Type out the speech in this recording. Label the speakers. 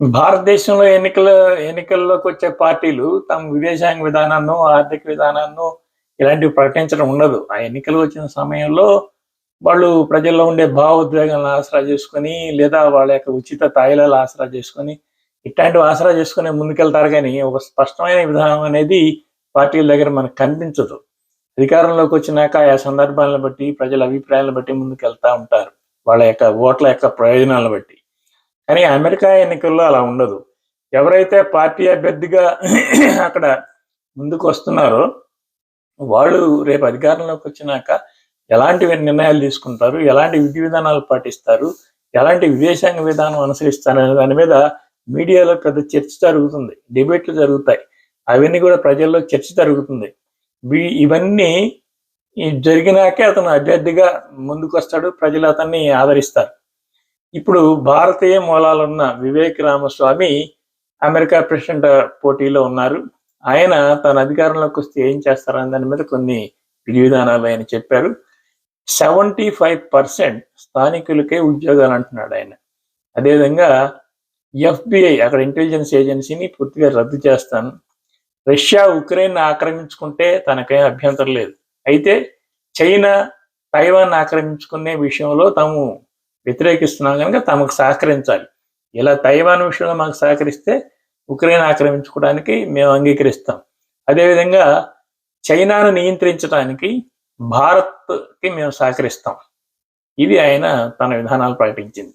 Speaker 1: భారతదేశంలో ఎన్నికల ఎన్నికల్లోకి వచ్చే పార్టీలు తమ విదేశాంగ విధానాన్ని ఆర్థిక విధానాన్ని ఇలాంటివి ప్రకటించడం ఉండదు. ఆ ఎన్నికలు వచ్చిన సమయంలో వాళ్ళు ప్రజల్లో ఉండే భావోద్వేగాలను ఆసరా చేసుకొని లేదా వాళ్ళ యొక్క ఉచిత తాయిలాలు ఆసరా చేసుకొని ఇట్లాంటివి ఆసరా చేసుకుని ముందుకెళ్తారు కానీ ఒక స్పష్టమైన విధానం అనేది పార్టీల దగ్గర మనకు కనిపించదు. అధికారంలోకి వచ్చినాక ఆ సందర్భాలను బట్టి ప్రజల అభిప్రాయాలను బట్టి ముందుకెళ్తా ఉంటారు. వాళ్ళ యొక్క ఓట్ల యొక్క ప్రయోజనాలను బట్టి. కానీ అమెరికా ఎన్నికల్లో అలా ఉండదు. ఎవరైతే పార్టీ అభ్యర్థిగా అక్కడ ముందుకు వస్తున్నారో వాళ్ళు రేపు అధికారంలోకి వచ్చినాక ఎలాంటి నిర్ణయాలు తీసుకుంటారు ఎలాంటి విధి విధానాలు పాటిస్తారు ఎలాంటి విదేశాంగ విధానం అనుసరిస్తారు అనే దాని మీద మీడియాలో పెద్ద చర్చ జరుగుతుంది డిబేట్లు జరుగుతాయి. అవన్నీ కూడా ప్రజల్లో చర్చ జరుగుతుంది. ఇవన్నీ జరిగినాకే అతను అభ్యర్థిగా ముందుకు వస్తాడు ప్రజలు అతన్ని ఆదరిస్తారు. ఇప్పుడు భారతీయ మూలాలున్న వివేక్ రామస్వామి అమెరికా ప్రెసిడెంట్ పోటీలో ఉన్నారు. ఆయన తన అధికారంలోకి వస్తే ఏం చేస్తారని దాని మీద కొన్ని విధి విధానాలు ఆయన చెప్పారు. సెవెంటీ ఫైవ్ పర్సెంట్ స్థానికులకే ఉద్యోగాలు అంటున్నాడు ఆయన. అదేవిధంగా ఎఫ్బిఐ అక్కడ ఇంటెలిజెన్స్ ఏజెన్సీని పూర్తిగా రద్దు చేస్తాను. రష్యా ఉక్రెయిన్ ఆక్రమించుకుంటే తనకేం అభ్యంతరం లేదు. అయితే చైనా తైవాన్ ఆక్రమించుకునే విషయంలో తాము వ్యతిరేకిస్తున్నాం కనుక తమకు సహకరించాలి. ఇలా తైవాన్ విషయంలో మాకు సహకరిస్తే ఉక్రెయిన్ ఆక్రమించుకోవడానికి మేము అంగీకరిస్తాం. అదేవిధంగా చైనాను నియంత్రించడానికి భారత్కి మేము సహకరిస్తాం. ఇది ఆయన తన విధానాలు ప్రకటించింది